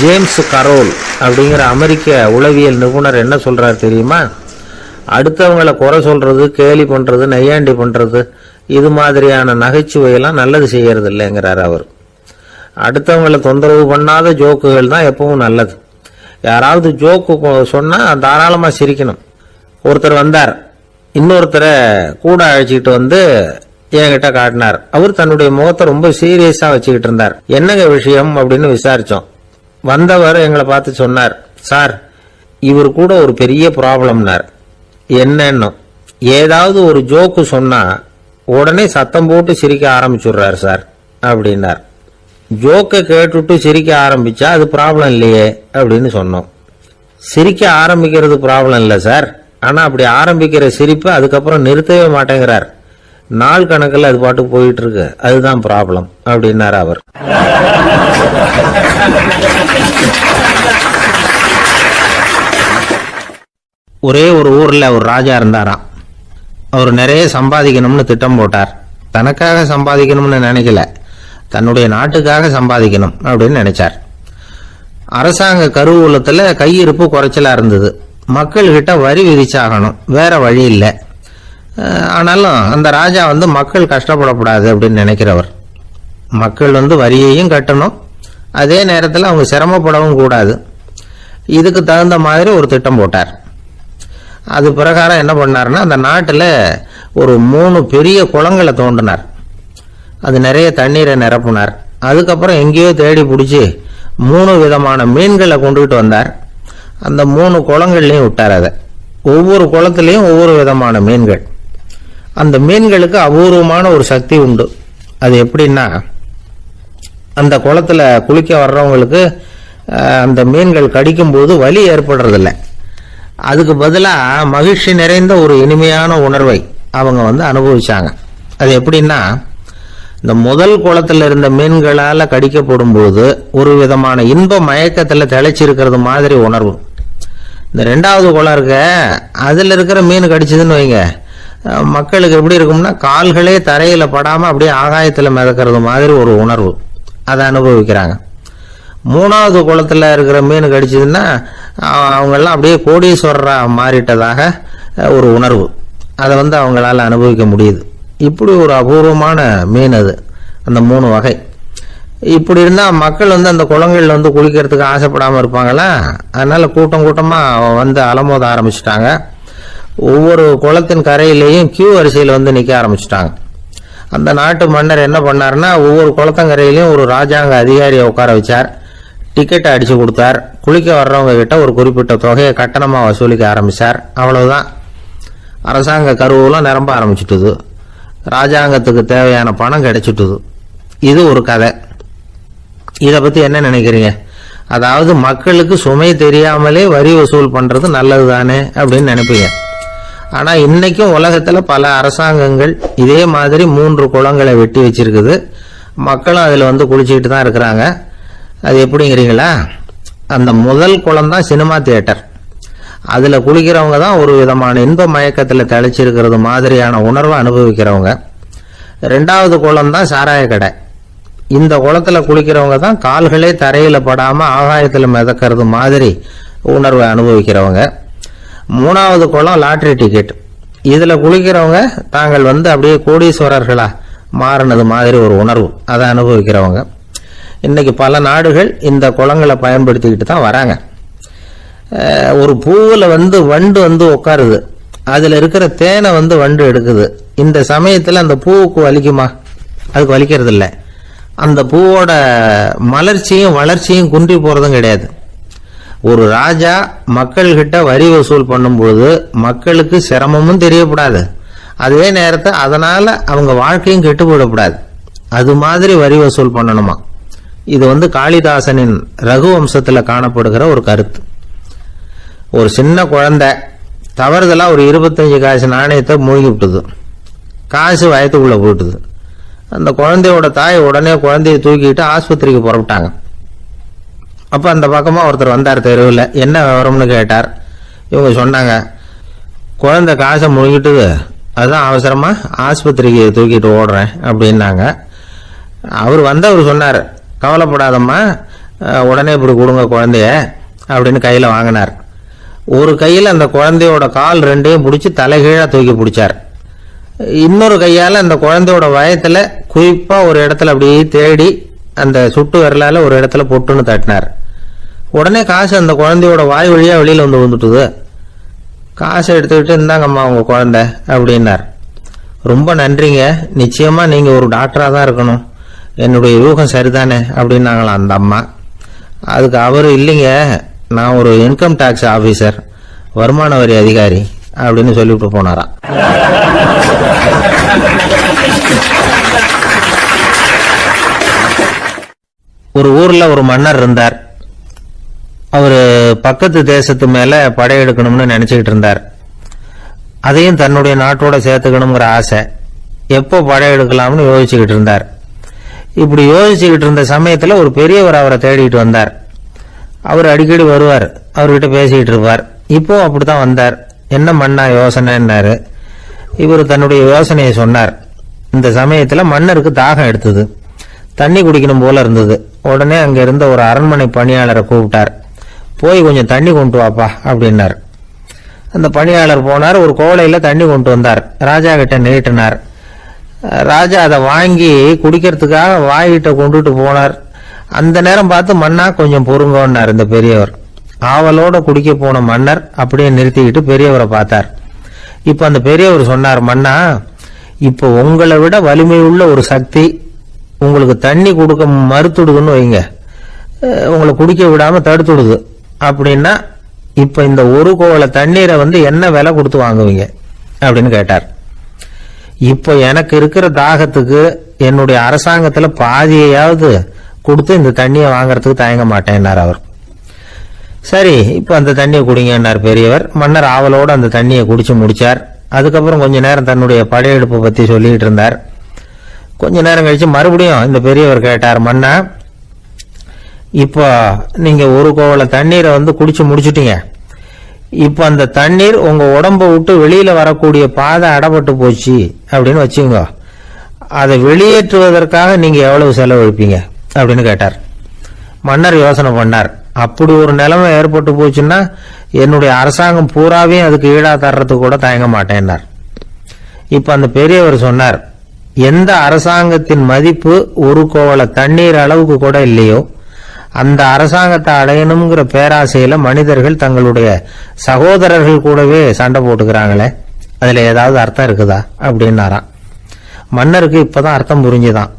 James Carol அப்படிங்கிற அமெரிக்க உளவியல் நிபுணர் என்ன சொல்கிறார் தெரியுமா? அடுத்தவங்களை குறை சொல்கிறது கேலி பண்ணுறது நையாண்டி பண்ணுறது இது மாதிரியான நகைச்சுவையெல்லாம் நல்லது செய்கிறது இல்லைங்கிறார் அவர். அடுத்தவங்களை தொந்தரவு பண்ணாத ஜோக்குகள் தான் எப்பவும் நல்லது. யாராவது ஜோக்கு சொன்னால் தாராளமாக சிரிக்கணும். ஒருத்தர் வந்தார். இன்னொருத்தரை கூட அழைச்சிக்கிட்டு வந்து என்கிட்ட காட்டினார். அவர் தன்னுடைய முகத்தை ரொம்ப சீரியஸாக வச்சுக்கிட்டு இருந்தார். என்னங்க விஷயம் அப்படின்னு விசாரித்தோம் வந்தவர் எங்களை பார்த்து சொன்னார் சார் இவர் கூட ஒரு பெரிய ப்ராப்ளம்னார். என்னன்னு. ஏதாவது ஒரு ஜோக்கு சொன்னால் உடனே சத்தம் போட்டு சிரிக்க ஆரம்பிச்சுடுறார் சார் அப்படின்னார். ஜோக்கை கேட்டுட்டு சிரிக்க ஆரம்பிச்சா அது ப்ராப்ளம் இல்லையே அப்படின்னு சொன்னோம். சிரிக்க ஆரம்பிக்கிறது ப்ராப்ளம் இல்லை சார். ஆனால் அப்படி ஆரம்பிக்கிற சிரிப்பு அதுக்கப்புறம் நிறுத்தவே மாட்டேங்கிறார். நாள் கணக்கில் அது பாட்டுக்கு போயிட்டு இருக்கு அதுதான் ப்ராப்ளம் அப்படின்னார் அவர். ஒரே ஒரு ஊரில் ஒரு ராஜா இருந்தாராம். அவர் நிறைய சம்பாதிக்கணும்னு திட்டம் போட்டார். தனக்காக சம்பாதிக்கணும்னு நினைக்கல. தன்னுடைய நாட்டுக்காக சம்பாதிக்கணும் அப்படின்னு நினைச்சார். அரசாங்க கருவூலத்தில் கையிருப்பு குறைச்சலாக இருந்தது. மக்கள்கிட்ட வரி விதிச்சாகணும். வேற வழி இல்லை. ஆனாலும் அந்த ராஜா வந்து மக்கள் கஷ்டப்படக்கூடாது அப்படின்னு நினைக்கிறவர். மக்கள் வந்து வரியையும் கட்டணும். அதே நேரத்தில் அவங்க சிரமப்படவும் கூடாது. இதுக்கு தகுந்த மாதிரி ஒரு திட்டம் போட்டார். அது பிரகாரம் என்ன பண்ணார்னா அந்த நாட்டில் ஒரு மூணு பெரிய குளங்களை தோண்டினார். அது நிறைய தண்ணீரை நிரப்புனார். அதுக்கப்புறம் எங்கேயோ தேடி பிடிச்சி மூணு விதமான மீன்களை கொண்டுகிட்டு வந்தார். அந்த மூணு குளங்கள்லையும் விட்டார் அதை. ஒவ்வொரு குளத்துலேயும் ஒவ்வொரு விதமான மீன்கள். அந்த மீன்களுக்கு அபூர்வமான ஒரு சக்தி உண்டு. அது எப்படின்னா அந்த குளத்துல குளிக்க வர்றவங்களுக்கு அந்த மீன்கள் கடிக்கும்போது வலி ஏற்படுறதில்ல. அதுக்கு பதிலாக மகிழ்ச்சி நிறைந்த ஒரு இனிமையான உணர்வை அவங்க வந்து அனுபவிச்சாங்க. அது எப்படின்னா இந்த முதல் குளத்தில் இருந்த மீன்களால் கடிக்கப்படும் போது ஒரு விதமான இன்ப மயக்கத்தில் திளைச்சிருக்கிறது மாதிரி உணர்வு. இந்த ரெண்டாவது குளம் இருக்க அதில் இருக்கிற மீன் கடிச்சதுன்னு வைங்க. மக்களுக்கு எப்படி இருக்கும்னா கால்களே தரையில் படாமல் அப்படியே ஆகாயத்தில் மிதக்கிறது மாதிரி ஒரு உணர்வு. அதை அனுபவிக்கிறாங்க. மூணாவது குளத்தில் இருக்கிற மீன் கடிச்சதுன்னா அவங்கெல்லாம் அப்படியே கோடீஸ்வரராக மாறிட்டதாக ஒரு உணர்வு. அதை வந்து அவங்களால அனுபவிக்க முடியுது. இப்படி ஒரு அபூர்வமான மீன் அது அந்த மூணு வகை. இப்படி இருந்தால் மக்கள் வந்து அந்த குளங்கள்ல வந்து குளிக்கிறதுக்கு ஆசைப்படாமல் இருப்பாங்களா? அதனால கூட்டம் கூட்டமாக வந்து அலமோத ஆரம்பிச்சிட்டாங்க. ஒவ்வொரு குளத்தின் கரையிலேயும் கியூ வரிசையில் வந்து நிற்க ஆரம்பிச்சிட்டாங்க. அந்த நாட்டு மன்னர் என்ன பண்ணாருன்னா ஒவ்வொரு குளத்தங்கரையிலையும் ஒரு ராஜாங்க அதிகாரியை உட்கார வச்சார். டிக்கெட்டை அடிச்சு கொடுத்தார். குளிக்க வர்றவங்க கிட்ட ஒரு குறிப்பிட்ட தொகையை கட்டணமாக வசூலிக்க ஆரம்பிச்சார். அவ்வளவுதான். அரசாங்க கருவெல்லாம் நிரம்ப ஆரம்பிச்சிட்டுது. ராஜாங்கத்துக்கு தேவையான பணம் கிடைச்சிட்டுது. இது ஒரு கதை. இதை பற்றி என்ன நினைக்கிறீங்க? அதாவது மக்களுக்கு சுமை தெரியாமலே வரி வசூல் பண்ணுறது நல்லது தானே அப்படின்னு நினைப்பீங்க. ஆனால் இன்றைக்கும் உலகத்தில் பல அரசாங்கங்கள் இதே மாதிரி மூன்று குளங்களை வெட்டி வச்சிருக்குது. மக்களும் அதில் வந்து குளிச்சுக்கிட்டு தான் இருக்கிறாங்க. அது எப்படிங்கிறீங்களா? அந்த முதல் குளம் தான் சினிமா தியேட்டர். அதில் குளிக்கிறவங்க தான் ஒரு விதமான இன்ப மயக்கத்தில் தெளிச்சிருக்கிறது மாதிரியான உணர்வை அனுபவிக்கிறவங்க. ரெண்டாவது குளம் தான் சாராய கடை. இந்த குளத்தில் குளிக்கிறவங்க தான் கால்களே தரையில் படாமல் ஆகாயத்தில் மிதக்கிறது மாதிரி உணர்வை அனுபவிக்கிறவங்க. மூணாவது குளம் லாட்ரி டிக்கெட் இதில் குளிக்கிறவங்க தாங்கள் வந்து அப்படியே கோடீஸ்வரர்களாக மாறினது மாதிரி ஒரு உணர்வு. அதை அனுபவிக்கிறவங்க. இன்றைக்கி பல நாடுகள் இந்த குளங்களை பயன்படுத்திக்கிட்டு தான் வராங்க. ஒரு பூவில் வந்து வண்டு வந்து உட்காருது. அதில் இருக்கிற தேனை வந்து வண்டு எடுக்குது. இந்த சமயத்தில் அந்த பூவுக்கு வலிக்குமா? அதுக்கு வலிக்கிறது இல்லை அந்த பூவோட மலர்ச்சியும் வளர்ச்சியும் குன்றி போகிறதும் கிடையாது. ஒரு ராஜா மக்கள்கிட்ட வரி வசூல் பண்ணும்போது மக்களுக்கு சிரமமும் தெரியக்கூடாது அதே நேரத்தை அதனால் அவங்க வாழ்க்கையும் கெட்டு போயிடக்கூடாது அது மாதிரி வரி வசூல் பண்ணணுமா? இது வந்து காளிதாசனின் ரகுவம்சத்தில் காணப்படுகிற ஒரு கருத்து. ஒரு சின்ன குழந்தை தவறுதலாக ஒரு இருபத்தஞ்சி காசு நாணயத்தை மூழ்கி விட்டுது. காசு வயத்துக்குள்ளே போயிட்டுது. அந்த குழந்தையோட தாய் உடனே குழந்தைய தூக்கிட்டு ஆஸ்பத்திரிக்கு புறப்பட்டாங்க. அப்போ அந்த பக்கமாக ஒருத்தர் வந்தார் தெருவில். என்ன விவரம்னு கேட்டார். இவங்க சொன்னாங்க குழந்தை காசை முழுங்கிட்டுது அதுதான் அவசரமாக ஆஸ்பத்திரிக்கு தூக்கிட்டு ஓடுறேன் அப்படின்னாங்க. அவர் வந்தவர் சொன்னார் கவலைப்படாதம்மா உடனே இப்படி கொடுங்க குழந்தைய அப்படின்னு கையில் வாங்கினார். ஒரு கையில் அந்த குழந்தையோட கால் ரெண்டையும் பிடிச்சி தலைகீழாக தூக்கி பிடிச்சார். இன்னொரு கையால் அந்த குழந்தையோட வயத்தில் குறிப்பாக ஒரு இடத்துல அப்படியே தேடி அந்த சுட்டு விரலால ஒரு இடத்துல பொட்டுன்னு தட்டினார். உடனே காசு அந்த குழந்தையோட வாய் வழியா வெளியில வந்து வந்துட்டுது காசை எடுத்துக்கிட்டு இந்தாங்கம்மா உங்க குழந்தை அப்படின்னார். ரொம்ப நன்றிங்க. நிச்சயமா நீங்க ஒரு டாக்டரா தான் இருக்கணும். என்னுடைய யூகம் சரிதானே அப்படின்னாங்களாம் அந்த அம்மா. அதுக்கு அவர் இல்லைங்க நான் ஒரு இன்கம் டேக்ஸ் ஆஃபீஸர் வருமான வரி அதிகாரி அப்படின்னு சொல்லிவிட்டு போனாராம். ஒரு ஊர்ல ஒரு மன்னர் இருந்தார். அவர் பக்கத்து தேசத்து மேல படையெடுக்கணும்னு நினைச்சுக்கிட்டு இருந்தார். அதையும் தன்னுடைய நாட்டோட சேர்த்துக்கணுங்கிற ஆசை. எப்போ படையெடுக்கலாம்னு யோசிச்சுக்கிட்டு இருந்தார். இப்படி யோசிச்சுக்கிட்டு இருந்த சமயத்தில் ஒரு பெரியவர் அவரை தேடிட்டு வந்தார். அவர் அடிக்கடி வருவார். அவர்கிட்ட பேசிக்கிட்டு இருப்பார். இப்போ அப்படித்தான் வந்தார். என்ன மன்னா யோசனைன்னாரு. இவர் தன்னுடைய யோசனையை சொன்னார். இந்த சமயத்தில் மன்னருக்கு தாகம் எடுத்தது. தண்ணி குடிக்கணும் போல இருந்தது. உடனே அங்க இருந்த ஒரு அரண்மனை பணியாளரை கூப்பிட்டார். போய் கொஞ்சம் தண்ணி கொண்டு வாப்பா அப்படின்னார். அந்த பணியாளர் போனார். ஒரு கோலையில தண்ணி கொண்டு வந்தார். ராஜா கிட்ட நீட்டினார். ராஜா அதை வாங்கி குடிக்கிறதுக்காக வாய்கிட்ட கொண்டுட்டு போனார். அந்த நேரம் பார்த்து மன்னா கொஞ்சம் பொறுங்கன்னார் இந்த பெரியவர். ஆவலோட குடிக்க போன மன்னர் அப்படியே நிறுத்திக்கிட்டு பெரியவரை பார்த்தார். இப்ப அந்த பெரியவர் சொன்னார் மன்னா இப்போ உங்களை விட வலிமை உள்ள ஒரு சக்தி உங்களுக்கு தண்ணி கொடுக்க மறுத்துடுதுன்னு வைங்க. உங்களை குடிக்க விடாம தடுத்துடுது. அப்படின்னா இப்ப இந்த ஒரு கோவலை தண்ணீரை வந்து என்ன விலை கொடுத்து வாங்குவீங்க? அப்படின்னு கேட்டார். இப்போ எனக்கு இருக்கிற தாகத்துக்கு என்னுடைய அரசாங்கத்துல பாதியையாவது கொடுத்து இந்த தண்ணியை வாங்குறதுக்கு தயங்க மாட்டேன்னார் அவர். சரி இப்போ அந்த தண்ணியை குடிங்கன்னார் பெரியவர். மன்னர் ஆவலோடு அந்த தண்ணியை குடிச்சு முடிச்சார். அதுக்கப்புறம் கொஞ்ச நேரம் தன்னுடைய படையெடுப்பை பத்தி சொல்லிட்டு இருந்தார். கொஞ்ச நேரம் கழிச்சு மறுபடியும் இந்த பெரியவர் கேட்டார் மன்னா இப்போ நீங்க ஒரு கோவலை தண்ணீரை வந்து குடிச்சு முடிச்சிட்டீங்க. இப்போ அந்த தண்ணீர் உங்க உடம்ப விட்டு வெளியில வரக்கூடிய பாதை அடப்பட்டு போச்சு அப்படின்னு வச்சுங்க அதை வெளியேற்றுவதற்காக நீங்க எவ்வளவு செலவழிப்பீங்க? அப்படின்னு கேட்டார். மன்னர் யோசனை பண்ணார். அப்படி ஒரு நிலைமை ஏற்பட்டு போச்சுன்னா என்னுடைய அரசாங்கம் பூராவையும் அதுக்கு ஈடா தர்றதுக்கு கூட தயங்க மாட்டேன்னார். இப்போ அந்த பெரியவர் சொன்னார் எந்த அரசாங்கத்தின் மதிப்பு ஒரு கோவல தண்ணீர் அளவுக்கு கூட இல்லையோ அந்த அரசாங்கத்தை அடையணுங்கிற பேராசையில மனிதர்கள் தங்களுடைய சகோதரர்கள் கூடவே சண்டை போட்டுக்கிறாங்களே அதுல ஏதாவது அர்த்தம் இருக்குதா அப்படின்னாராம். மன்னருக்கு இப்பதான் அர்த்தம் புரிஞ்சுதான்.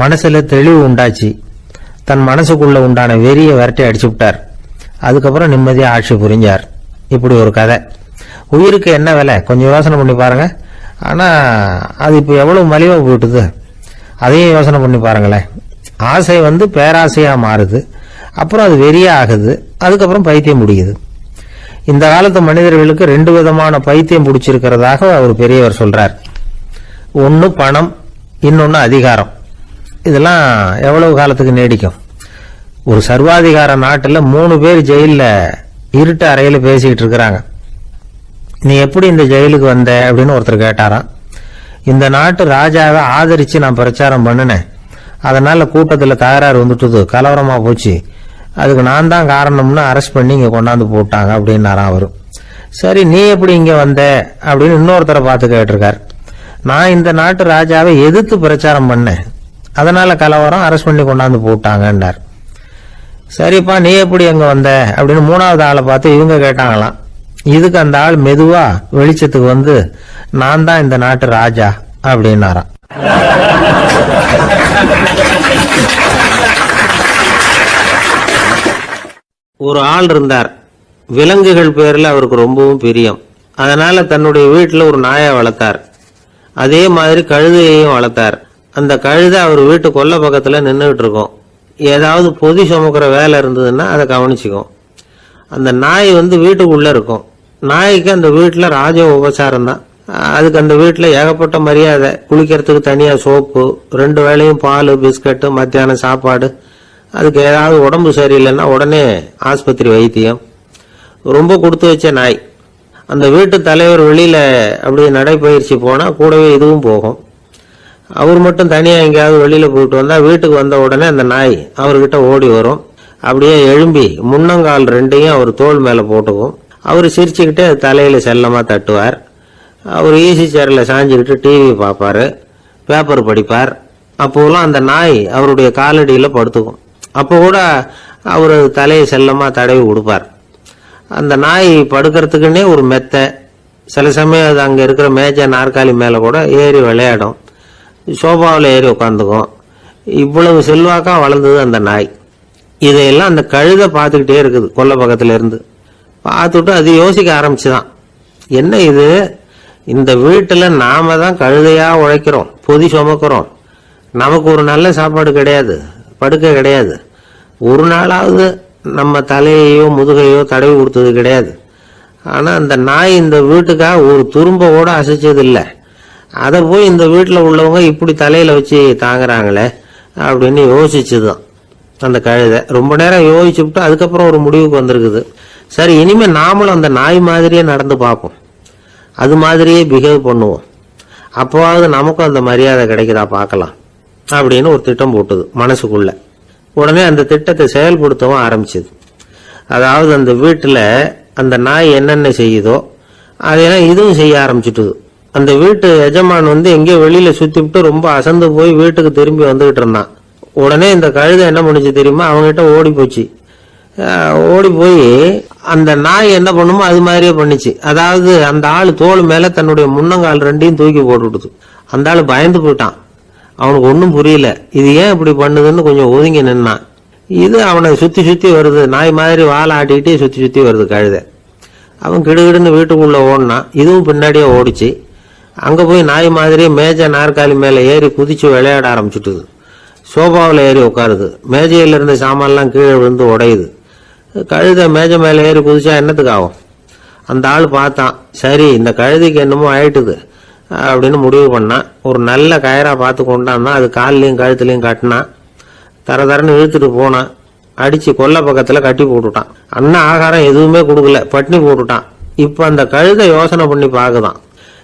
மனசுல தெளிவு உண்டாச்சு. தன் மனசுக்குள்ள உண்டான வெறியை விரட்டி அடிச்சு விட்டார். அதுக்கப்புறம் நிம்மதியா ஆட்சி புரிஞ்சார். இப்படி ஒரு கதை. உயிருக்கு என்ன விலை? கொஞ்சம் யோசனை பண்ணி பாருங்க. ஆனால் அது இப்போ எவ்வளோ மலிவாக போயிட்டுது? அதையும் யோசனை பண்ணி பாருங்களேன். ஆசை வந்து பேராசையாக மாறுது. அப்புறம் அது வெறியாக ஆகுது அதுக்கப்புறம் பைத்தியம் முடியுது இந்த காலத்து மனிதர்களுக்கு ரெண்டு விதமான பைத்தியம் பிடிச்சிருக்கிறதாக ஒரு பெரியவர் சொல்கிறார் ஒன்று பணம் இன்னொன்று அதிகாரம். இதெல்லாம் எவ்வளவு காலத்துக்கு நீடிக்கும்? ஒரு சர்வாதிகார நாட்டில் மூணு பேர் ஜெயிலில் இருட்டு அறையில் பேசிக்கிட்டு இருக்கிறாங்க. நீ எப்படி இந்த ஜெயிலுக்கு வந்த அப்படின்னு ஒருத்தர் கேட்டாராம். இந்த நாட்டு ராஜாவை ஆதரித்து நான் பிரச்சாரம் பண்ணினேன். அதனால் கூட்டத்தில் தகராறு வந்துட்டுது. கலவரமாக போச்சு. அதுக்கு நான் தான் காரணம்னு அரெஸ்ட் பண்ணி இங்கே கொண்டாந்து போட்டாங்க அப்படின்னாராம் அவர். சரி நீ எப்படி இங்கே வந்த அப்படின்னு இன்னொருத்தரை பார்த்து கேட்டிருக்கார். நான் இந்த நாட்டு ராஜாவை எதிர்த்து பிரச்சாரம் பண்ணேன். அதனால் கலவரம் அரெஸ்ட் பண்ணி கொண்டாந்து போட்டாங்கன்னார். சரிப்பா நீ எப்படி அங்கே வந்த அப்படின்னு மூணாவது ஆளை பார்த்து இவங்க கேட்டாங்களாம். இதுக்கு அந்த ஆள் மெதுவா வெளிச்சத்துக்கு வந்து நான் தான் இந்த நாட்டு ராஜா அப்படின்னாராம். ஒரு ஆள் இருந்தார். விலங்குகள் பேர்ல அவருக்கு ரொம்பவும் பிரியம். அதனால தன்னுடைய வீட்டுல ஒரு நாயை வளர்த்தார். அதே மாதிரி கழுதையையும் வளர்த்தார். அந்த கழுதை அவர் வீட்டு கொல்லை பக்கத்துல நின்றுட்டு இருக்கும் ஏதாவது பொதி சுமக்கிற வேலை இருந்ததுன்னா அதை கவனிச்சுக்கும். அந்த நாய் வந்து வீட்டுக்குள்ள இருக்கும். நாய்க்கு அந்த வீட்டில் ராஜ உபசாரம் தான். அதுக்கு அந்த வீட்டில் ஏகப்பட்ட மரியாதை. குளிக்கிறதுக்கு தனியாக சோப்பு ரெண்டு வேளையும் பால் பிஸ்கட்டு மத்தியானம் சாப்பாடு. அதுக்கு ஏதாவது உடம்பு சரியில்லைன்னா உடனே ஆஸ்பத்திரி வைத்தியம். ரொம்ப கொடுத்து வச்ச நாய். அந்த வீட்டு தலைவர் வெளியில் அப்படியே நடைப்பயிற்சி போனால் கூடவே இதுவும் போகும். அவர் மட்டும் தனியாக எங்கேயாவது வெளியில் போயிட்டு வந்தால் வீட்டுக்கு வந்த உடனே அந்த நாய் அவர்கிட்ட ஓடி வரும். அப்படியே எழும்பி முன்னங்கால் ரெண்டையும் அவர் தோல் மேலே போட்டுக்கும். அவர் சிரிச்சுக்கிட்டு தலையில் செல்லமாக தட்டுவார். அவர் ஈசி சேரில் சாஞ்சுக்கிட்டு டிவி பார்ப்பார். பேப்பர் படிப்பார். அப்போலாம் அந்த நாய் அவருடைய காலடியில் படுத்துக்கும். அப்போ கூட அவர் தலையை செல்லமாக தடவி கொடுப்பார் அந்த நாய் படுக்கிறதுக்குன்னே ஒரு மெத்தை. சில சமயம் அது அங்கே இருக்கிற மேஜை நாற்காலி மேலே கூட ஏறி விளையாடும். சோபாவில் ஏறி உட்காந்துக்கும் இவ்வளவு செல்வாக்காக வளர்ந்தது அந்த நாய். இதையெல்லாம் அந்த கழுதை பார்த்துக்கிட்டே இருக்குது கொல்லை பக்கத்துல இருந்து. பார்த்துட்டு அது யோசிக்க ஆரம்பிச்சுதான். என்ன இது? இந்த வீட்டில் நாம தான் கழுதையாக உழைக்கிறோம் பொதி சுமக்கிறோம். நமக்கு ஒரு நல்ல சாப்பாடு கிடையாது படுக்கை கிடையாது. ஒரு நாளாவது நம்ம தலையையோ முதுகையோ தடவி கொடுத்தது கிடையாது. ஆனால் அந்த நாய் இந்த வீட்டுக்காக ஒரு துரும்ப கூட அசைச்சது இல்லை அதை போய் இந்த வீட்டில் உள்ளவங்க இப்படி தலையில் வச்சு தாங்குறாங்களே அப்படின்னு யோசிச்சுதான் அந்த கழுதை. ரொம்ப நேரம் யோசிச்சுவிட்டு அதுக்கப்புறம் ஒரு முடிவுக்கு வந்திருக்குது. சரி இனிமேல் நாமளும் அந்த நாய் மாதிரியே நடந்து பார்ப்போம். அது மாதிரியே பிஹேவ் பண்ணுவோம். அப்போவாவது நமக்கும் அந்த மரியாதை கிடைக்குதா பார்க்கலாம். அப்படின்னு ஒரு திட்டம் போட்டுது மனசுக்குள்ள. உடனே அந்த திட்டத்தை செயல்படுத்தவும் ஆரம்பிச்சது. அதாவது அந்த வீட்டில் அந்த நாய் என்னென்ன செய்யுதோ அதையெல்லாம் இதுவும் செய்ய ஆரம்பிச்சுட்டுது. அந்த வீட்டு எஜமான் வந்து எங்கேயோ வெளியில சுத்திவிட்டு ரொம்ப அசந்து போய் வீட்டுக்கு திரும்பி வந்துகிட்டு இருந்தான். உடனே இந்த கழுதை என்ன பண்ணுச்சு தெரியுமா? அவங்ககிட்ட ஓடி போச்சு ஓடி போய் அந்த நாய் என்ன பண்ணுமோ அது மாதிரியே பண்ணுச்சு. அதாவது அந்த ஆள் தோல் மேல தன்னுடைய முன்னங்கால் ரெண்டையும் தூக்கி போட்டுவிடுது அந்த ஆள் பயந்து போயிட்டான். அவனுக்கு ஒன்றும் புரியல. இது ஏன் இப்படி பண்ணுதுன்னு கொஞ்சம் ஒதுங்கி நின்னான். இது அவனை சுத்தி சுத்தி வருது. நாய் மாதிரி வாழை ஆட்டிக்கிட்டே சுத்தி சுத்தி வருது கழுதை. அவன் கிடுகிடுன்னு வீட்டுக்குள்ள ஓடினான். இதுவும் பின்னாடியே ஓடிச்சு. அங்க போய் நாய் மாதிரி மேஜை நாற்காலி மேல ஏறி குதிச்சு விளையாட ஆரம்பிச்சுட்டுது. சோபாவில் ஏறி உட்காருது. மேஜையில இருந்த சாமான்லாம் கீழே விழுந்து உடையுது. கழுதை மேஜை மேலே ஏறி குதிச்சா என்னத்துக்கு ஆகும்? அந்த ஆள் பார்த்தான். சரி இந்த கழுதைக்கு என்னமோ ஆயிட்டுது அப்படின்னு முடிவு பண்ணான். ஒரு நல்ல கயரா பார்த்து கொண்டான்னா அது கால்லையும் கழுத்துலையும் கட்டினான். தர தரன்னு இழுத்துட்டு போனான். அடிச்சு கொல்லை பக்கத்துல கட்டி போட்டுட்டான். அண்ணன் ஆகாரம் எதுவுமே கொடுக்கல. பட்னி போட்டுட்டான். இப்ப அந்த கழுதை யோசனை பண்ணி பாக்குதான்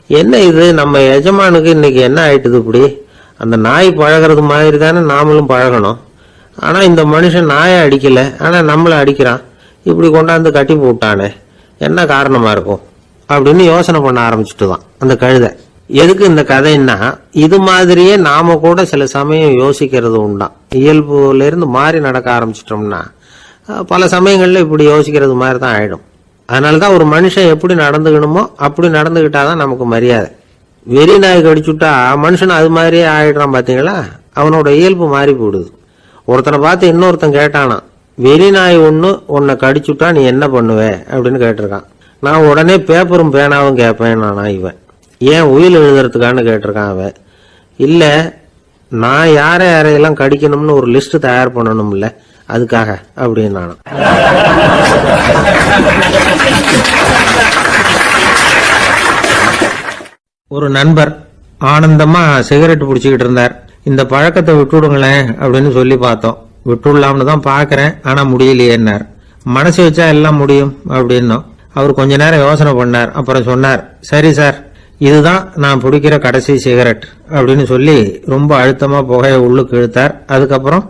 என்ன இது? நம்ம எஜமானுக்கு இன்னைக்கு என்ன ஆயிட்டுது இப்படி? அந்த நாய் பழகிறது மாதிரி தானே நாமளும் பழகணும். ஆனால் இந்த மனுஷன் நாயை அடிக்கலை ஆனால் நம்மளை அடிக்கிறான். இப்படி கொண்டாந்து கட்டி போட்டானே என்ன காரணமாக இருக்கும்? அப்படின்னு யோசனை பண்ண ஆரம்பிச்சுட்டு தான் அந்த கழுதை. எதுக்கு இந்த கதைன்னா இது மாதிரியே நாம கூட சில சமயம் யோசிக்கிறது உண்டாம். இயல்புலேருந்து மாறி நடக்க ஆரம்பிச்சிட்டோம்னா பல சமயங்களில் இப்படி யோசிக்கிறது மாதிரி தான் ஆயிடும். அதனாலதான் ஒரு மனுஷன் எப்படி நடந்துக்கணுமோ அப்படி நடந்துக்கிட்டாதான் நமக்கு மரியாதை. வெறி நாய் கடிச்சுட்டா மனுஷன் அது மாதிரியே ஆயிடுறான் பார்த்தீங்களா அவனோட இயல்பு மாறி போடுது ஒருத்தனை பார்த்து இன்னொருத்தன் கேட்டானா வெறி நாய் ஒன்று உன்னை கடிச்சுட்டா நீ என்ன பண்ணுவ? அப்படின்னு கேட்டிருக்கான். நான் உடனே பேப்பரும் பேனாவும் கேட்பேன் நானா இவன். ஏன் உயில் எழுதுறதுக்கான்னு கேட்டிருக்கான் அவன். இல்லை நான் யாரை யாரையெல்லாம் கடிக்கணும்னு ஒரு லிஸ்ட் தயார் பண்ணணும்ல அதுக்காக அப்படின்னு நானும் ஒரு நண்பர் ஆனந்தமா சிகரெட் பிடிச்சிக்கிட்டு இருந்தார். இந்த பழக்கத்தை விட்டுடுங்களேன் அப்படின்னு சொல்லி பார்த்தோம். விட்டுடலாம்னு தான் பார்க்கறேன் ஆனா முடியலையேன்னார். மனசு வச்சா எல்லாம் முடியும் அப்படின்னோம். அவர் கொஞ்ச நேரம் யோசனை பண்ணார். அப்புறம் சொன்னார் சரி சார் இதுதான் நான் பிடிக்கிற கடைசி சிகரெட் அப்படின்னு சொல்லி ரொம்ப அழுத்தமா புகையை உள்ளுக்கு இழுத்தார். அதுக்கப்புறம்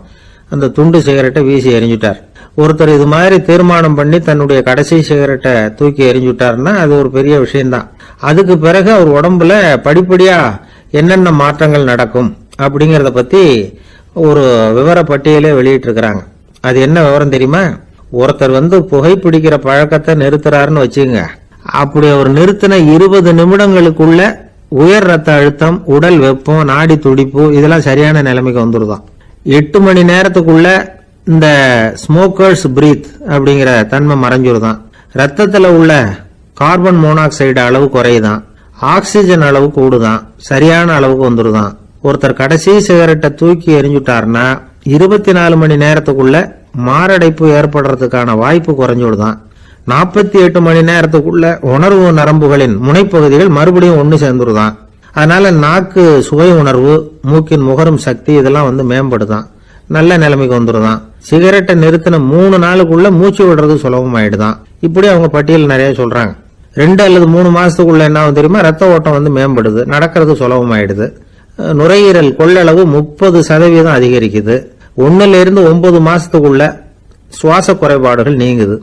அந்த துண்டு சிகரெட்டை வீசி எறிஞ்சுட்டார். ஒருத்தர் இது மாதிரி தீர்மானம் பண்ணி தன்னுடைய கடைசி சிகரெட்டை தூக்கி எரிஞ்சுட்டார்னா அது ஒரு பெரிய விஷயம்தான். அதுக்கு பிறகு அவர் உடம்புல படிப்படியா என்னென்ன மாற்றங்கள் நடக்கும்? அப்படிங்கிறத பற்றி ஒரு விவர வெளியிட்டிருக்கிறாங்க. அது என்ன விவரம் தெரியுமா? ஒருத்தர் வந்து புகைப்பிடிக்கிற பழக்கத்தை நிறுத்துறாருன்னு வச்சுங்க அப்படி அவர் நிறுத்தின இருபது நிமிடங்களுக்குள்ள உயர் ரத்த அழுத்தம் உடல் வெப்பம் நாடி துடிப்பு இதெல்லாம் சரியான நிலைமைக்கு வந்துருதான். எட்டு மணி நேரத்துக்குள்ள இந்த ஸ்மோக்கர்ஸ் பிரீத் அப்படிங்கிற தன்மை மறைஞ்சிருதான். ரத்தத்தில் உள்ள கார்பன் மோனாக்சைடு அளவு குறையுதான். ஆக்சிஜன் அளவு கூடுதான். சரியான அளவுக்கு வந்துருதான். ஒருத்தர் கடைசி சிகரெட்டை தூக்கி எரிஞ்சுட்டார்னா இருபத்தி நாலு மணி நேரத்துக்குள்ள மாரடைப்பு ஏற்படுறதுக்கான வாய்ப்பு குறைஞ்சுடுதான். நாற்பத்தி எட்டு மணி நேரத்துக்குள்ள உணர்வு நரம்புகளின் முனைப்பகுதிகள் மறுபடியும் ஒன்று சேர்ந்துருதான் அதனால நாக்கு சுவை உணர்வு மூக்கின் முகரும் சக்தி இதெல்லாம் வந்து மேம்படுதான். நல்ல நிலைமைக்கு வந்துருதான் சிகரெட்டை நிறுத்தின மூணு நாளுக்குள்ள மூச்சு விடுறது சுலபமாயிடுதான் இப்படி அவங்க பட்டியல் நிறைய சொல்றாங்க. ரெண்டு அல்லது மூணு மாசத்துக்குள்ள என்ன தெரியுமா? ரத்த ஓட்டம் வந்து மேம்படுது. நடக்கிறது சுலபமாயிடுது. நுரையீரல் கொள்ளளவு முப்பது சதவீதம் அதிகரிக்குது. ஒண்ணுல ஒன்பது மாசத்துக்குள்ள சுவாச குறைபாடுகள் நீங்குது.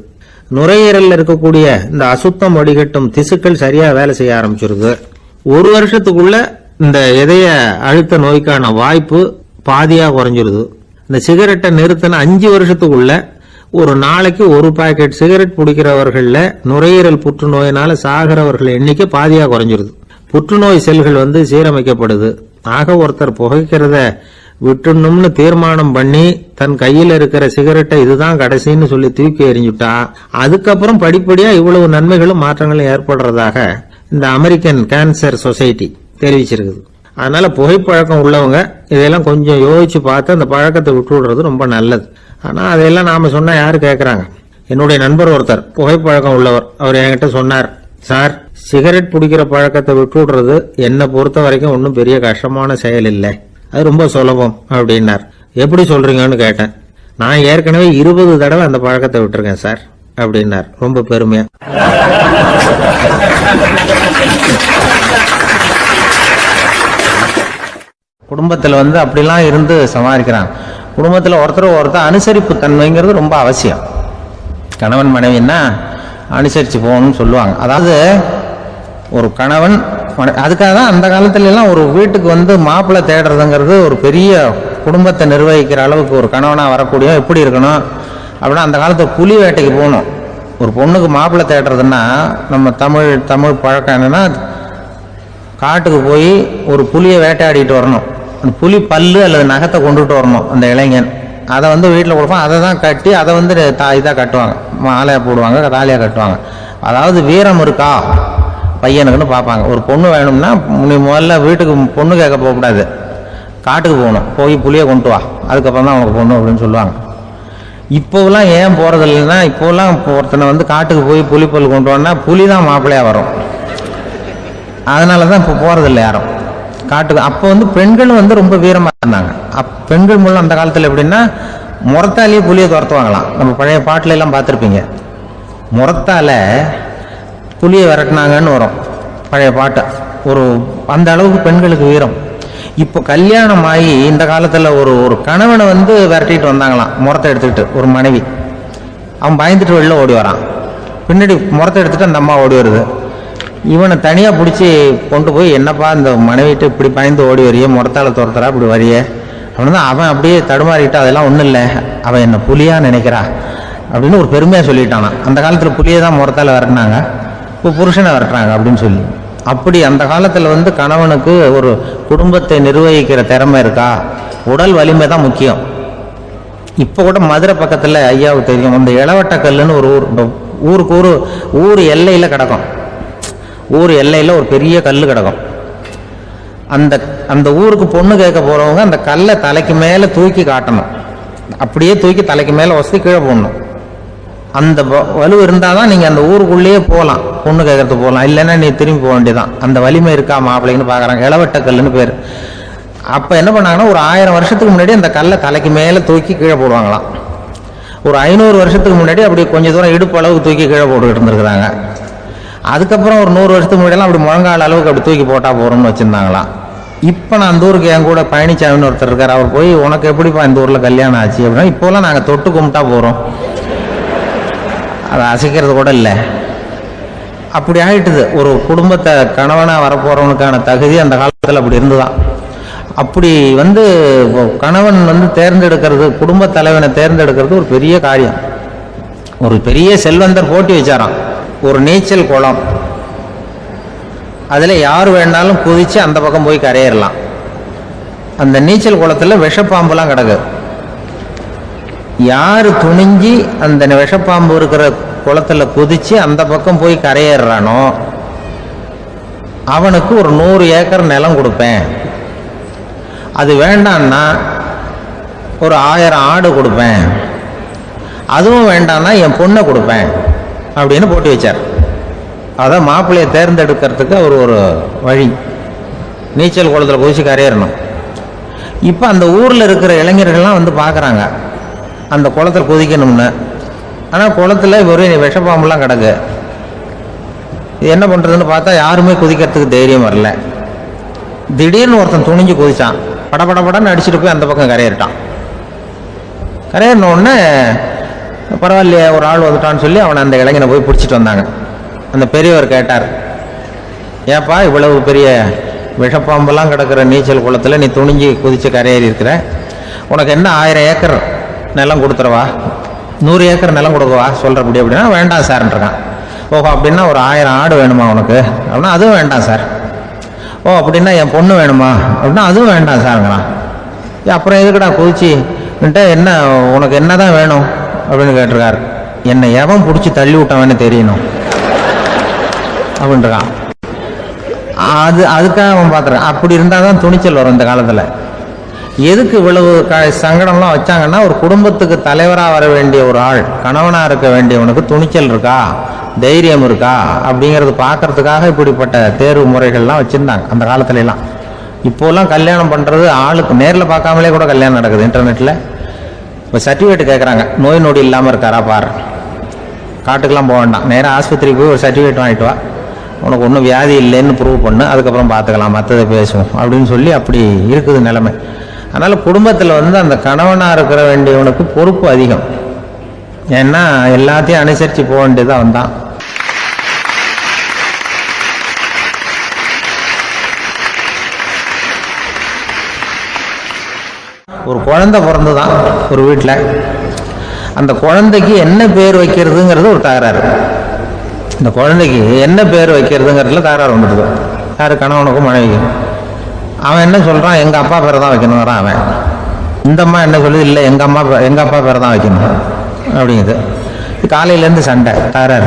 நுரையீரலில் இருக்கக்கூடிய இந்த அசுத்தம் வடிகட்டும் திசுக்கள் சரியா வேலை செய்ய ஆரம்பிச்சிருது ஒரு வருஷத்துக்குள்ள இந்த இதய அழுத்த நோய்க்கான வாய்ப்பு பாதியா குறைஞ்சிருது. இந்த சிகரெட்டை நிறுத்தின அஞ்சு வருஷத்துக்குள்ள ஒரு நாளைக்கு ஒரு பாக்கெட் சிகரெட் பிடிக்கிறவர்களில் நுரையீரல் புற்றுநோயினால சாகிறவர்கள் எண்ணிக்கை பாதியா குறைஞ்சிருது. புற்றுநோய் செல்கள் வந்து சீரமைக்கப்படுது. ஆக ஒருத்தர் புகைக்கிறத விட்டுணும்னு தீர்மானம் பண்ணி தன் கையில் இருக்கிற சிகரெட்டை இதுதான் கடைசின்னு சொல்லி தூக்கி எறிஞ்சுட்டா அதுக்கப்புறம் படிப்படியா இவ்வளவு நன்மைகளும் மாற்றங்களும் ஏற்படுறதாக இந்த அமெரிக்கன் கேன்சர் சொசைட்டி தெரிவிச்சிருக்குது. அதனால புகைப்பழக்கம் உள்ளவங்க இதெல்லாம் கொஞ்சம் யோசிச்சு பார்த்து அந்த பழக்கத்தை விட்டு விடுறது ரொம்ப நல்லது. ஆனா அதையெல்லாம் நாம சொன்னா யாரு கேட்கறாங்க என்னுடைய நண்பர் ஒருத்தர் புகைப்பழக்கம் உள்ளவர். அவர் என்கிட்ட சொன்னார் சார் சிகரெட் பிடிக்கிற பழக்கத்தை விட்டுடுறது என்னை பொறுத்த வரைக்கும் ஒன்றும் பெரிய கஷ்டமான செயல் இல்லை. அது ரொம்ப சுலபம் அப்படின்னார். எப்படி சொல்றீங்கன்னு கேட்டேன். நான் ஏற்கனவே இருபது தடவை அந்த பழக்கத்தை விட்டுருக்கேன் சார் அப்படின்னார். ரொம்ப பெருமையா. குடும்பத்தில் வந்து அப்படிலாம் இருந்து சமாளிக்கிறான் குடும்பத்தில் ஒருத்தர் ஒருத்தர் அனுசரிப்பு தன்மைங்கிறது ரொம்ப அவசியம். கணவன் மனைவின்னா அனுசரித்து போகணும்னு சொல்லுவாங்க. அதாவது ஒரு கணவன் அதுக்காக தான் அந்த காலத்துல எல்லாம் ஒரு வீட்டுக்கு வந்து மாப்பிள்ளை தேடுறதுங்கிறது ஒரு பெரிய குடும்பத்தை நிர்வகிக்கிற அளவுக்கு ஒரு கணவனாக வரக்கூடிய எப்படி இருக்கணும்? அப்படின்னா அந்த காலத்தில் புலி வேட்டைக்கு போகணும். ஒரு பொண்ணுக்கு மாப்பிள்ளை தேடுறதுன்னா நம்ம தமிழ் தமிழ் பழக்கம் என்னென்னா காட்டுக்கு போய் ஒரு புலியை வேட்டையாடிட்டு வரணும். அந்த புலி பல்லு அல்லது நகத்தை கொண்டுட்டு வரணும் அந்த இளைஞன். அதை வந்து வீட்டில் கொடுப்பான். அதை தான் கட்டி அதை வந்து தா இதாக கட்டுவாங்க. மாலையாக போடுவாங்க தாலியாக கட்டுவாங்க. அதாவது வீரம் இருக்கா? பையனுக்குன்னு பார்ப்பாங்க. ஒரு பொண்ணு வேணும்னா நீ முதல்ல வீட்டுக்கு பொண்ணு கேட்க போகக்கூடாது. காட்டுக்கு போகணும். போய் புளியை கொண்டு வா. அதுக்கப்புறம் தான் அவனுக்கு பொண்ணு அப்படின்னு சொல்லுவாங்க. இப்போவெல்லாம் ஏன் போகிறது இல்லைன்னா இப்போவெல்லாம் இப்போ ஒருத்தனை வந்து காட்டுக்கு போய் புலிப்பல் கொண்டு வானா புலி தான் மாப்பிள்ளையாக வரும். அதனால தான் இப்போ போகிறதில்ல யாரும். காட்டுக்கு அப்போ வந்து பெண்கள் வந்து ரொம்ப வீரமாக இருந்தாங்க. அப் பெண்கள் மூலம் அந்த காலத்தில் எப்படின்னா முறத்தாலேயே புளியை துரத்துவாங்களாம். நம்ம பழைய பாட்டிலெல்லாம் பார்த்துருப்பீங்க. முறத்தால புலியை விரட்டினாங்கன்னு வரும். பழைய பாட்டு. ஒரு அந்த அளவுக்கு பெண்களுக்கு வீரம் இப்போ கல்யாணம் ஆகி இந்த காலத்தில் ஒரு ஒரு கணவனை வந்து விரட்டிட்டு வந்தாங்களாம். முறத்தை எடுத்துக்கிட்டு ஒரு மனைவி. அவன் பயந்துட்டு வெளில ஓடி வரான். பின்னாடி முறத்தை எடுத்துகிட்டு அந்த அம்மா ஓடி வருது. இவனை தனியாக பிடிச்சி கொண்டு போய் என்னப்பா இந்த மனைவிட்டு இப்படி பயந்து ஓடி வரியே? முறத்தால துரத்துறா? இப்படி வரியே? அப்படின்னு தான் அவன் அப்படியே தடுமாறிட்டு அதெல்லாம் ஒன்றும் இல்லை. அவன் என்னை புலியாக நினைக்கிறா? அப்படின்னு ஒரு பெருமையாக சொல்லிட்டானான் அந்த காலத்தில் புளியை தான் முரத்தால் விரட்டினாங்க. இப்போ புருஷனை விரட்டுறாங்க அப்படின்னு சொல்லி. அப்படி அந்த காலத்தில் வந்து கணவனுக்கு ஒரு குடும்பத்தை நிர்வகிக்கிற திறமை இருக்கா? உடல் வலிமை தான் முக்கியம். இப்போ கூட மதுரை பக்கத்தில் ஐயாவுக்கு தெரியும். அந்த இளவட்டக்கல்லுன்னு ஒரு ஊர். ஊருக்கு ஊர் ஊர் எல்லையில் கிடக்கும். ஊர் எல்லையில் ஒரு பெரிய கல் கிடக்கும். அந்த அந்த ஊருக்கு பொண்ணு கேட்க போகிறவங்க அந்த கல்லை தலைக்கு மேலே தூக்கி காட்டணும். அப்படியே தூக்கி தலைக்கு மேலே வசதி கீழே போடணும். அந்த வலு இருந்தால் தான் நீங்கள் அந்த ஊருக்குள்ளேயே போகலாம் பொண்ணு கேட்கறது போகலாம் இல்லைன்னா நீ திரும்பி போக வேண்டியதான் அந்த வலிமை இருக்கா மாப்பிள்ளைன்னு பார்க்குறாங்க. இளவட்ட கல்லுன்னு பேர். அப்போ என்ன பண்ணாங்கன்னா ஒரு ஆயிரம் வருஷத்துக்கு முன்னாடி அந்த கல்லை தலைக்கு மேலே தூக்கி கீழே போடுவாங்களாம். ஒரு ஐநூறு வருஷத்துக்கு முன்னாடி அப்படி கொஞ்சம் தூரம் இடுப்பு அளவுக்கு தூக்கி கீழே போட்டுக்கிட்டு இருந்திருக்கிறாங்க. அதுக்கப்புறம் ஒரு நூறு வருஷத்துக்கு முன்னாடிலாம் அப்படி முழங்கால் அளவுக்கு அப்படி தூக்கி போட்டால் போகிறோம்னு வச்சுருந்தாங்களாம். இப்போ நான் அந்த ஊருக்கு என் கூட பழனிசாமின்னு ஒருத்தர் இருக்கார். அவர் போய் உனக்கு எப்படிப்பா இந்த ஊரில் கல்யாணம் ஆச்சு? அப்படின்னா இப்போலாம் நாங்கள் தொட்டு கும்பிட்டா போகிறோம் அதை அசைக்கிறது கூட இல்லை. அப்படி ஆகிட்டுது ஒரு குடும்பத்தை கணவனாக வரப்போகிறவனுக்கான தகுதி அந்த காலத்தில் அப்படி இருந்துதான். அப்படி வந்து கணவன் வந்து தேர்ந்தெடுக்கிறது குடும்ப தலைவனை தேர்ந்தெடுக்கிறது ஒரு பெரிய காரியம். ஒரு பெரிய செல்வந்தர் போட்டி வச்சாராம். ஒரு நீச்சல் குளம். அதில் யார் வேணாலும் குதித்து அந்த பக்கம் போய் கரையிடலாம் அந்த நீச்சல் குளத்தில் விஷப்பாம்புலாம் கிடக்கு. யார் துணிஞ்சி அந்த விஷப்பாம்பு இருக்கிற குளத்துல குதிச்சு அந்த பக்கம் போய் கரையேறானோ அவனுக்கு ஒரு நூறு ஏக்கர் நிலம் கொடுப்பேன். அது வேண்டான்னா ஒரு ஆயிரம் ஆடு கொடுப்பேன். அதுவும் வேண்டான்னா என் பொண்ணை கொடுப்பேன் அப்படின்னு போட்டு வச்சார். அதான் மாப்பிள்ளையை தேர்ந்தெடுக்கிறதுக்கு அவர் ஒரு வழி. நீச்சல் குளத்தில் குதிச்சு கரையேறணும். இப்போ அந்த ஊரில் இருக்கிற இளைஞர்கள்லாம் வந்து பார்க்குறாங்க அந்த குளத்துல குதிக்கணும்னு. ஆனால் குளத்துல வெறும் விஷப்பாம்புலாம் கிடக்கு. இது என்ன பண்ணுறதுன்னு பார்த்தா யாருமே குதிக்கிறதுக்கு தைரியம் வரல. திடீர்னு ஒருத்தன் துணிஞ்சு குதிச்சான். படபடபடன்னு அடிச்சுட்டு போய் அந்த பக்கம் கரையேறிட்டான். கரையேறின பரவாயில்லையே ஒரு ஆள் வந்துட்டான்னு சொல்லி அவனை அந்த இளைஞனை போய் பிடிச்சிட்டு வந்தாங்க. அந்த பெரியவர் கேட்டார் ஏப்பா இவ்வளவு பெரிய விஷப்பாம்பெல்லாம் கிடக்கிற நீச்சல் குளத்தில் நீ துணிஞ்சு குதிச்சு கரையேறி இருக்கிற? உனக்கு என்ன ஆயிரம் ஏக்கர் நிலம் கொடுத்துறவா? நூறு ஏக்கர் நிலம் கொடுக்கவா? சொல்கிறபடி அப்படின்னா வேண்டாம் சார்ன்றான் ஓஹோ அப்படின்னா ஒரு ஆயிரம் ஆடு வேணுமா உனக்கு? அப்படின்னா அதுவும் வேண்டாம் சார் ஓ அப்படின்னா என் பொண்ணு வேணுமா? அப்படின்னா அதுவும் வேண்டாம் சாருங்கிறான் அப்புறம் எதுக்குடா குதிச்சு? என்ன உனக்கு என்ன தான் வேணும்? அப்படின்னு கேட்டிருக்காரு. என்னை எவன் பிடிச்சி தள்ளி விட்டவன்னு தெரியணும். அப்படின்றான். அது அதுக்காக அவன் பார்த்துறான். அப்படி இருந்தால் தான் துணிச்சல் வரும் இந்த காலத்தில். எதுக்கு இவ்வளவு க சங்கடம்லாம் வச்சாங்கன்னா ஒரு குடும்பத்துக்கு தலைவராக வர வேண்டிய ஒரு ஆள் கணவனாக இருக்க வேண்டியவனுக்கு துணிச்சல் இருக்கா? தைரியம் இருக்கா? அப்படிங்கிறது பார்க்கறதுக்காக இப்படிப்பட்ட தேர்வு முறைகள்லாம் வச்சுருந்தாங்க அந்த காலத்துலலாம். இப்போல்லாம் இப்போலாம் கல்யாணம் பண்ணுறது ஆளுக்கு நேரில் பார்க்காமலே கூட கல்யாணம் நடக்குது இன்டர்நெட்டில் இப்போ சர்டிஃபிகேட் கேட்குறாங்க நோய் நொடி இல்லாமல் இருக்காரா பாரு. காட்டுக்கெல்லாம் போக வேண்டாம் நேராக ஆஸ்பத்திரிக்கு போய் ஒரு சர்டிஃபிகேட் வாங்கிட்டு வா. உனக்கு ஒன்றும் வியாதி இல்லைன்னு ப்ரூவ் பண்ணு அதுக்கப்புறம் பார்த்துக்கலாம் மற்றதை பேசுவோம் அப்படின்னு சொல்லி அப்படி இருக்குது நிலைமை. அதனால் குடும்பத்தில் வந்து அந்த கணவனாக இருக்கிற வேண்டியவனுக்கு பொறுப்பு அதிகம். ஏன்னா எல்லாத்தையும் அனுசரித்து போக வேண்டியது அவன் தான் ஒரு குழந்தை பிறந்து தான் ஒரு வீட்டில் அந்த குழந்தைக்கு என்ன பேர் வைக்கிறதுங்கிறது ஒரு தகராறு. இந்த குழந்தைக்கு என்ன பேர் வைக்கிறதுங்கிறதுல தகராறு வந்துடுது. யார்? கணவனுக்கும் மனைவிக்கும். அவன் என்ன சொல்கிறான் எங்கள் அப்பா பேரை தான் வைக்கணுங்கிறான் அவன். இந்த அம்மா என்ன சொல்லுது? இல்லை எங்கள் அம்மா பே- எங்கள் அப்பா பேரை தான் வைக்கணும். அப்படிங்குது. காலையிலேருந்து சண்டை தகராறு.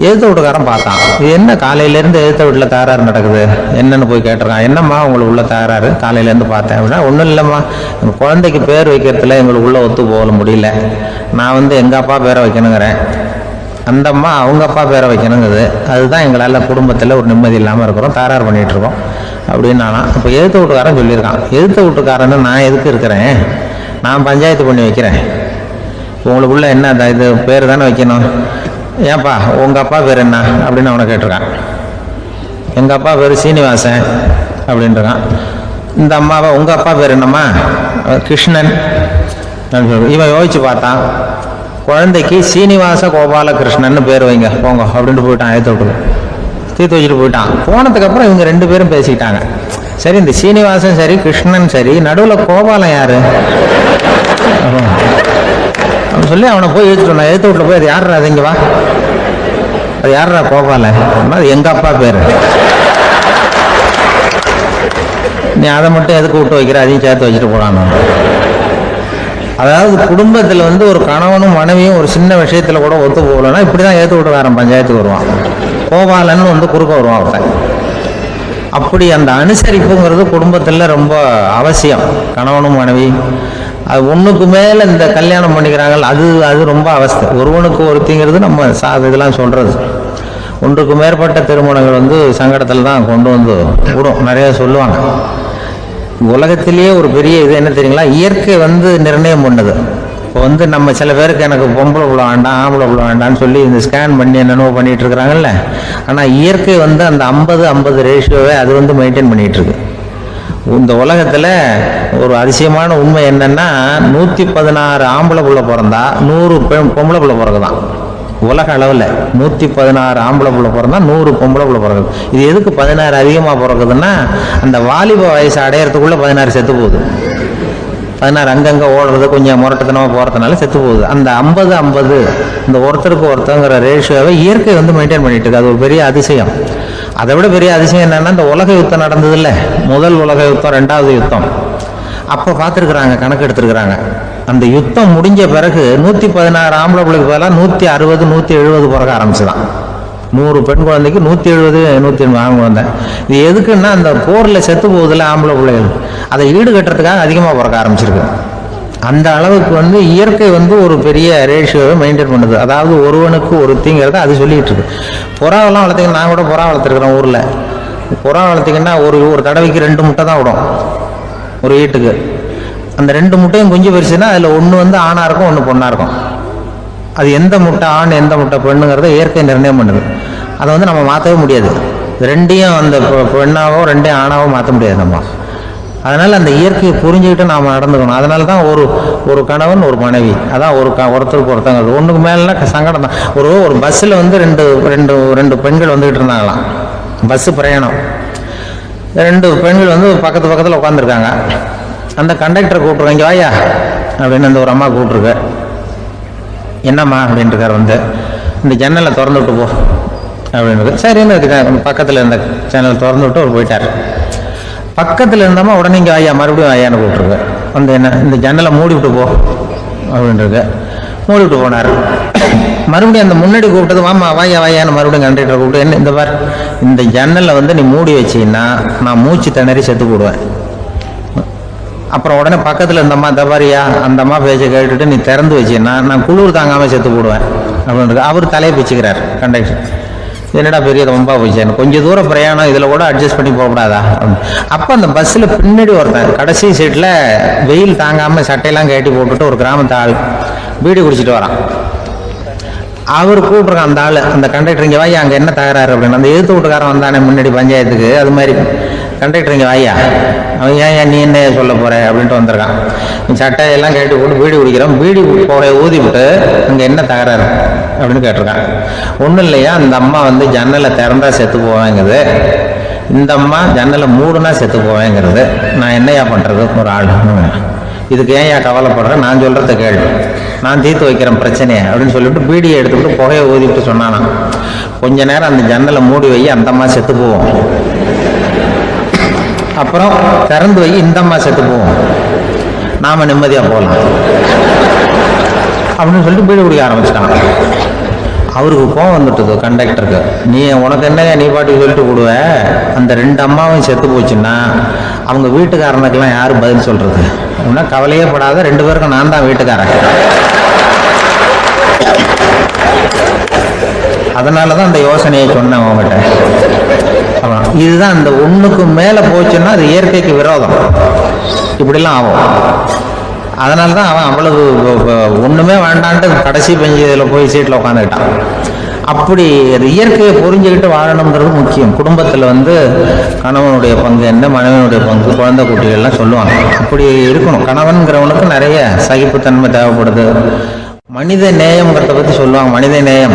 எழுத்த வீட்டுக்காரன் பார்த்தான். இது என்ன காலையிலேருந்து எழுத்த வீட்டில் தகராறு நடக்குது? என்னன்னு போய் கேட்டிருக்கான். என்னம்மா உங்களுக்கு உள்ள தகராறு? காலையிலேருந்து பார்த்தேன். அப்படின்னா ஒன்றும் இல்லைம்மா. எங்கள் குழந்தைக்கு பேர் வைக்கிறதுல எங்களுக்கு உள்ள ஒத்து போக முடியல. நான் வந்து எங்கள் அப்பா பேரை வைக்கணுங்கிறேன். அந்த அம்மா அவங்க அப்பா பேரை வைக்கணுங்குது. அதுதான் எங்களால் குடும்பத்தில் ஒரு நிம்மதி இல்லாமல் இருக்கிறோம் தகராறு பண்ணிகிட்டு இருக்கோம் அப்படின்னு இப்போ எதிர்த்த வீட்டுக்காரன் சொல்லியிருக்கான். எதிர்த்த வீட்டுக்காரன்னு நான் எதுக்கு இருக்கிறேன்? நான் பஞ்சாயத்து பண்ணி வைக்கிறேன். உங்களுக்குள்ள என்ன அந்த இது பேர் தானே வைக்கணும்? ஏன்பா உங்கள் அப்பா பேர் என்ன? அப்படின்னு அவனை கேட்டிருக்கான். எங்கள் அப்பா பேர் சீனிவாசன் அப்படின்றான். இந்த அம்மாவை உங்கள் அப்பா பேர் என்னம்மா? கிருஷ்ணன். அப்படின்னு இவன் யோசிச்சு பார்த்தான். குழந்தைக்கு சீனிவாச கோபாலகிருஷ்ணன்னு பேர் வைங்க போங்க அப்படின்ட்டு போயிட்டான் ஏற்ற விட்டு தீர்த்து வச்சுட்டு போயிட்டான் போனதுக்கப்புறம் இவங்க ரெண்டு பேரும் பேசிக்கிட்டாங்க. சரி இந்த சீனிவாசன் சரி கிருஷ்ணன் சரி நடுவில் கோபாலம் யாரு? அப்படின்னு சொல்லி அவனை போய் எழுத்துட்டு வந்தான். எழுத்து வீட்டில் போய் அது யாருடா அது இங்க வா. அது யாருடா கோபாலன்? அப்படின்னா, அது எங்கள் அப்பா பேர். நீ அதை மட்டும் எதுக்கு விட்டு வைக்கிற? அதையும் சேர்த்து வச்சுட்டு போடான்னு அதாவது குடும்பத்தில் வந்து ஒரு கணவனும் மனைவியும் ஒரு சின்ன விஷயத்தில் கூட ஒத்து போகலன்னா இப்படி தான் ஏற்று விட்டுக்காரன் பஞ்சாயத்துக்கு வருவான். கோபாலன் வந்து குறுக்க வருவான் ஒருத்தன் அப்படி அந்த அனுசரிப்புங்கிறது குடும்பத்தில் ரொம்ப அவசியம். கணவனும் மனைவி அது ஒன்றுக்கு மேலே இந்த கல்யாணம் பண்ணிக்கிறாங்க. அது அது ரொம்ப அவஸ்தை. ஒருவனுக்கு ஒருத்திங்கிறது நம்ம சா இதெல்லாம் சொல்கிறது ஒன்றுக்கு மேற்பட்ட திருமணங்கள் வந்து சங்கடத்தில் தான் கொண்டு வந்து விடும். நிறையா சொல்லுவாங்க. உலகத்திலேயே ஒரு பெரிய இது என்ன தெரியுங்களா? இயற்கை வந்து நிர்ணயம் பண்ணுது. இப்போ வந்து நம்ம சில பேருக்கு எனக்கு பொம்பளை புள்ள வேண்டாம் ஆம்பளை புள்ள வேண்டாம்னு சொல்லி இந்த ஸ்கேன் பண்ணி என்னென்னவோ பண்ணிட்டு இருக்கிறாங்கல்ல. ஆனால் இயற்கை வந்து அந்த ஐம்பது ஐம்பது ரேஷியோவை அது வந்து மெயின்டைன் பண்ணிகிட்ருக்கு இந்த உலகத்தில் ஒரு அதிசயமான உண்மை என்னென்னா நூற்றி பதினாறு ஆம்பளை புள்ள பிறந்தா நூறு பெண் பொம்பளை புள்ள பிறகுதான். உலக அளவில் நூற்றி பதினாறு ஆம்பளை புள்ள பிறந்தா நூறு பொம்பளை புள்ள பிறகுது. இது எதுக்கு பதினாறு அதிகமாக பிறகுதுன்னா அந்த வாலிப வயசு அடையிறதுக்குள்ளே பதினாறு செத்து போகுது. பதினாறு அங்கங்கே ஓடுறது கொஞ்சம் முரட்டுத்தனமாக போகிறதுனால செத்து போகுது. அந்த ஐம்பது ஐம்பது இந்த ஒருத்தருக்கு ஒருத்தங்கிற ரேஷியோவை இயற்கை வந்து மெயின்டைன் பண்ணிட்டு இருக்கு. அது ஒரு பெரிய அதிசயம். அதை விட பெரிய அதிசயம் என்னன்னா இந்த உலக யுத்தம் நடந்ததுல்ல. முதல் உலக யுத்தம் ரெண்டாவது யுத்தம். அப்போ பார்த்துருக்குறாங்க கணக்கு எடுத்துருக்குறாங்க. அந்த யுத்தம் முடிஞ்ச பிறகு நூற்றி பதினாறு ஆம்பளை பிள்ளைக்கு பதிலாக நூற்றி அறுபது நூற்றி எழுபது பிறகு ஆரம்பிச்சுதான். நூறு பெண் குழந்தைக்கு நூற்றி எழுபது நூற்றி எண்பது ஆண் குழந்தை. இது எதுக்குன்னா அந்த போரில் செத்து போகுதில்ல ஆம்பளை பிள்ளைகள். அதை ஈடுகட்டுறதுக்காக அதிகமாக பிறக்க ஆரம்பிச்சிருக்கு. அந்த அளவுக்கு வந்து இயற்கை வந்து ஒரு பெரிய ரேஷியோவை மெயின்டைன் பண்ணுது. அதாவது ஒருவனுக்கு ஒருத்திங்கிறத அது சொல்லிட்டு இருக்கு. புறாவெல்லாம் வளர்த்தீங்கன்னா நான் கூட புறா வளர்த்துருக்குறேன் ஊரில். புறா வளர்த்திங்கன்னா ஒரு ஒரு தடவைக்கு ரெண்டு முட்டை தான் விடும். ஒரு வீட்டுக்கு. அந்த ரெண்டு முட்டையும் குஞ்சு பெருசுன்னா அதில் ஒன்று வந்து ஆணாக இருக்கும் ஒன்று பொண்ணாக இருக்கும். அது எந்த முட்டை ஆண் எந்த முட்டை பெண்ணுங்கிறத இயற்கை நிர்ணயம் பண்ணுது. அதை வந்து நம்ம மாற்றவே முடியாது. ரெண்டையும் அந்த பெண்ணாகவோ பெண்ணாவோ ரெண்டையும் ஆணாவோ மாற்ற முடியாது நம்ம. அதனால் அந்த இயற்கையை புரிஞ்சுக்கிட்டு நாம் நடந்துக்கணும். அதனால தான் ஒரு ஒரு கணவன் ஒரு மனைவி. அதான் ஒரு க ஒருத்தருக்கு ஒருத்தங்க ஒன்றுக்கு மேலாம் சங்கடம் தான். ஒரு ஒரு பஸ்ஸில் வந்து ரெண்டு ரெண்டு ரெண்டு பெண்கள் வந்துக்கிட்டு இருந்தாங்களாம். பஸ்ஸு பிரயாணம். ரெண்டு பெண்கள் வந்து பக்கத்து பக்கத்தில் உட்காந்துருக்காங்க அந்த கண்டக்டரை கூப்பிட்ருக்காங்க வாயா அப்படின்னு அந்த ஒரு அம்மா கூப்பிட்ருக்கு என்னம்மா அப்படின்ட்டுருக்கார் வந்து இந்த ஜன்னலை திறந்து விட்டு போ அப்படின்னு சரின்னு இருக்கு பக்கத்தில் இருந்த ஜன்னலை திறந்து விட்டு அவர் போயிட்டார். பக்கத்தில் இருந்தம்மா உடனே இங்கே ஐயா மறுபடியும் ஐயான்னு கூப்பிட்ருக்கு வந்து என்ன இந்த ஜன்னலை மூடி விட்டு போ அப்படின்ட்டுருக்கு மூடி விட்டு போனார். மறுபடியும் அந்த முன்னாடி கூப்பிட்டது வாமா வாயா வாயான்னு மறுபடியும் கண்டக்டரை கூப்பிட்டு என்ன இந்த பார் இந்த ஜன்னலை வந்து நீ மூடி வச்சீங்கன்னா நான் மூச்சு திணறி செத்து போடுவேன். அப்புறம் உடனே பக்கத்தில் இந்தம்மா தபாரியா அந்த அம்மா பேச்சை கேட்டுட்டு நீ திறந்து வச்சுன்னா நான் குளிர் தாங்காமல் செத்து போடுவேன். அப்படின்னு அவர் தலையை பிச்சுக்கிறார் கண்டக்டர் என்னடா பெரிய ரொம்ப போச்சு கொஞ்சம் தூரம் பிரயாணம் இதில் கூட அட்ஜஸ்ட் பண்ணி போகக்கூடாதா? அப்போ அந்த பஸ்ஸில் பின்னாடி ஒருத்தன் கடைசி சீட்டில் வெயில் தாங்காமல் சட்டையெல்லாம் கட்டி போட்டுட்டு ஒரு கிராமத்து ஆள் பீடி குடிச்சிட்டு வரான். அவர் கூப்பிட்றான் அந்த ஆள் அந்த கண்டக்டர் இங்கே வாயா அங்கே என்ன தகராறு அப்படின்னு. அந்த எதிர்த்து வீட்டுக்காரன் வந்தானே முன்னாடி பஞ்சாயத்துக்கு அது மாதிரி. கண்டக்டருங்க இங்கே வாயா அவன் ஏன் நீ என்ன சொல்ல போற அப்படின்ட்டு வந்திருக்கான். சட்டையெல்லாம் கேட்டு போட்டு பீடி குடிக்கிறான் பீடி போட ஊதி விட்டு அங்கே என்ன தகராறு அப்படின்னு கேட்டிருக்கான். ஒன்றும் இல்லையா? அந்த அம்மா வந்து ஜன்னலை திறந்தா செத்து போவேங்குது. இந்த அம்மா ஜன்னலை மூடுனா செத்து போவேங்கிறது. நான் என்னையா பண்ணுறது ஒரு ஆள். இதுக்கு ஏன் ஏன் கவலைப்படுறேன் நான் சொல்கிறத கேள்வி நான் தீர்த்து வைக்கிறேன் பிரச்சனையை அப்படின்னு சொல்லிட்டு பீடியை எடுத்துக்கிட்டு புகையை ஊதிவிட்டு சொன்னானாம். கொஞ்ச நேரம் அந்த ஜன்னலை மூடி வை அந்த அம்மா செத்து போவோம் அப்புறம் திறந்து வை இந்த அம்மா செத்து போவோம் நாம நிம்மதியாக போகலாம் அப்படின்னு சொல்லிட்டு பீடு குடிக்க ஆரம்பிச்சிட்டாங்க. அவருக்கு கோவம் வந்துட்டுது கண்டக்டருக்கு நீ உனக்கு என்ன நீ பாட்டுக்கு சொல்லிட்டு விடுவ அந்த ரெண்டு அம்மாவும் செத்து போச்சுன்னா அவங்க வீட்டுக்காரனுக்கெல்லாம் யார் பதில் சொல்றது? அப்படின்னா கவலையே படாத ரெண்டு பேருக்கும் நான் தான் வீட்டுக்காரன். அதனால தான் அந்த யோசனையை சொன்னேன் உங்ககிட்ட இதுதான் அந்த ஒண்ணுக்கு மேலே போச்சுன்னா அது இயற்கைக்கு விரோதம். இப்படிலாம் ஆகும். அதனால தான் அவன் அவ்வளவு ஒண்ணுமே வேண்டான்ட்டு கடைசி பெஞ்சு இதில் போய் சீட்டில் உட்காந்துக்கிட்டான் அப்படி அது இயற்கையை புரிஞ்சுக்கிட்டு வாழணுங்கிறது முக்கியம். குடும்பத்தில் வந்து கணவனுடைய பங்கு என்ன மனைவனுடைய பங்கு குழந்தை குட்டிகள்லாம் சொல்லுவாங்க. அப்படி இருக்கணும். கணவன்கிறவனுக்கு நிறைய சகிப்புத்தன்மை தேவைப்படுது. மனித நேயம்ங்கிறத பற்றி சொல்லுவாங்க. மனித நேயம்.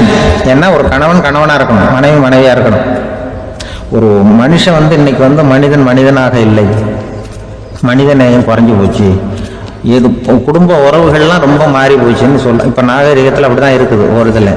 ஏன்னா ஒரு கணவன் கணவனாக இருக்கணும். மனைவி மனைவியாக இருக்கணும். ஒரு மனுஷன் வந்து இன்னைக்கு வந்து மனிதன் மனிதனாக இல்லை. மனித நேயம் குறைஞ்சி போச்சு. இது குடும்ப உறவுகள்லாம் ரொம்ப மாறி போச்சுன்னு சொல்ல இப்போ நாகரிகத்தில் அப்படி தான் இருக்குது ஒரு இதில்.